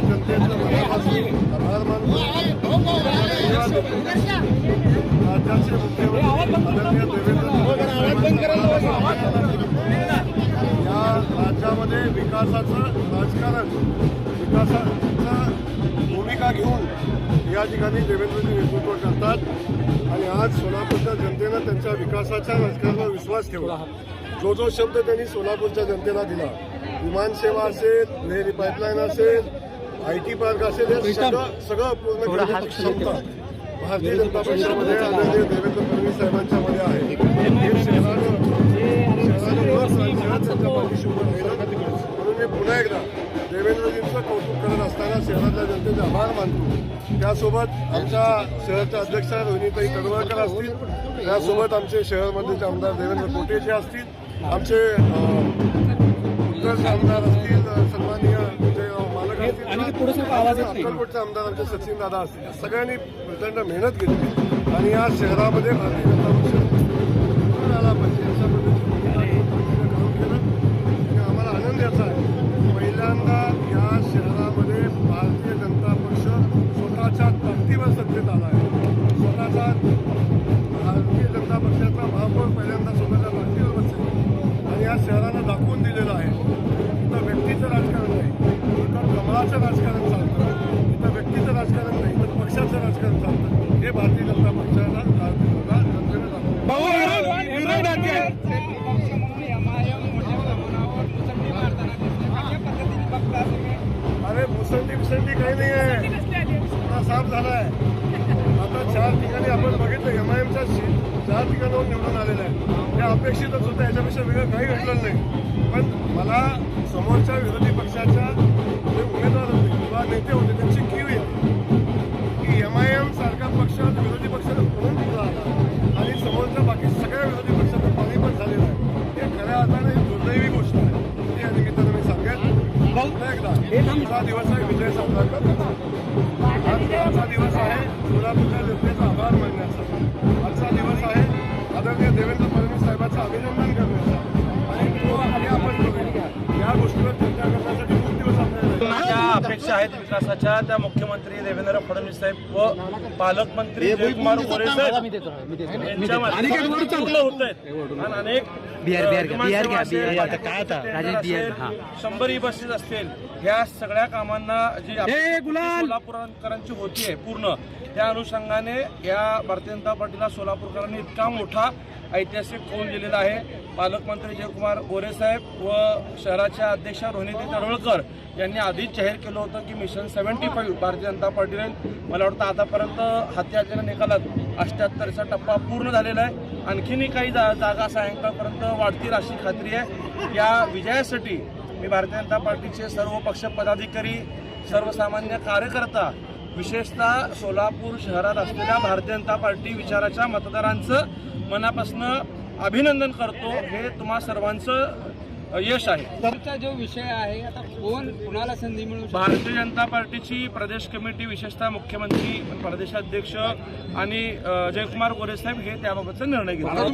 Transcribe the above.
जनतेचं राज्याचे मुख्यमंत्री या राज्यामध्ये विकासाचं राजकारण विकासाचं भूमिका घेऊन या ठिकाणी देवेंद्रजी नेतृत्व करतात आणि आज सोलापूरच्या जनतेनं त्यांच्या विकासाच्या राजकारणावर विश्वास ठेवला जो जो शब्द त्यांनी सोलापूरच्या जनतेला दिला विमानसेवा असेल नेहरी पाईपलाईन असेल आय टी पार्क असेल हे सगळं सगळं पूर्ण करण्याची क्षमता भारतीय जनता पक्षामध्ये आदरणीय देवेंद्र फडणवीस साहेबांच्या मध्ये आहे. हे म्हणून मी पुन्हा एकदा देवेंद्रजींचं कौतुक करत असताना शहरातल्या जनतेचे आभार मानतो. त्यासोबत आमच्या शहराच्या अध्यक्षा रोहिणीताई तडवळकर असतील. त्यासोबत आमचे शहरमधले आमदार देवेंद्र कोटेचे असतील. आमचे अं, उत्तरचे आमदार असतील. असतील अक्कलकोटचे आमदार आमचे सचिन दादा असतील. या सगळ्यांनी प्रचंड मेहनत घेतली आणि या शहरामध्ये भारतीय जनता पक्ष आला पाहिजे अशा पद्धतीने काम केलं. आणि आम्हाला आनंद याचा आहे. पहिल्यांदा या शहरामध्ये भारतीय जनता पक्ष स्वतःच्या ताकदीवर सत्तेत आला आहे. स्वतःचा भारतीय जनता पक्षाचा महापौर पहिल्यांदा स्वतःच्या ताकदीवर बसेल आणि या शहरात कमळाचं राजकारण चालतं? इथं व्यक्तीचं राजकारण नाही इथं पक्षाचं राजकारण चालतं. हे भारतीय जनता पक्षाला अरे मुसंडी बिसंडी काही नाही आहे. साफ झाला आहे आता चार ठिकाणी आपण बघितलं एम आय एमच्या चार ठिकाणावर निवडून आलेलं आहे हे अपेक्षितच होतं याच्यापेक्षा वेगळं काही घडलं नाही. पण मला समोरच्या विरोधी पक्षाच्या उमेदवार होते किंवा नेते होते त्यांची कीव येते की एम आय एम सारखा पक्ष विरोधी पक्षाचा म्हणून पुढे आला आणि समोरच्या बाकी सगळ्या विरोधी पक्षाचं पाणी पण झालेलं आहे हे खऱ्या अर्थाने दुर्दैवी गोष्ट आहे ती या निमित्तानं मी सांगेन पुन्हा एकदा आजचा दिवस आहे विजय सावरकर आज आजचा दिवस आहे सोलापूरच्या जनतेचा आभार मानण्याचा आजचा दिवस आहे आदरणीय देवेंद्र फडणवीस साहेबांचं अभिनंदन अपेक्षा आहेत विकासाच्या त्या मुख्यमंत्री देवेंद्र फडणवीस साहेब व पालकमंत्री जयकुमार गोरे साहेब. यांच्या माध्यमातून पूर्ण होत आहेत आणि अनेक हा. बसेस असतील. ह्या सगळ्या कामांना जी सोलापूरकरांची होती आहे पूर्ण त्या अनुषंगाने या भारतीय जनता पार्टीला सोलापूरकरांनी इतका मोठा ऐतिहासिक कौल दिलेला आहे. पालकमंत्री जयकुमार गोरे साहेब व शहराच्या अध्यक्षा रोहिणी तडवळकर यांनी आधीच जाहीर केलं होतं की mission seventy five Bharatiya Janata पार्टीने मला वाटतं आतापर्यंत हाती आलेल्या निकालात अष्ट्याहत्तरचा टप्पा पूर्ण झालेला आहे. आणखीनही काही जा जागा सायंकाळपर्यंत वाढतील अशी खात्री आहे. या विजयासाठी मी भारतीय जनता पार्टीचे सर्व पक्ष पदाधिकारी सर्वसामान्य कार्यकर्ता विशेषतः सोलापूर शहरात असलेल्या भारतीय जनता पार्टी विचाराच्या मतदारांचं मनापासून अभिनंदन करतो. हे तुम्हा सर्वांचं यश आहे. तुमचा जो विषय आहे आता कोण कुणाला संधी मिळू भारतीय जनता पार्टीची प्रदेश कमिटी विशेषतः मुख्यमंत्री प्रदेशाध्यक्ष आणि जयकुमार गोरे साहेब हे त्याबाबतचा निर्णय घेतला.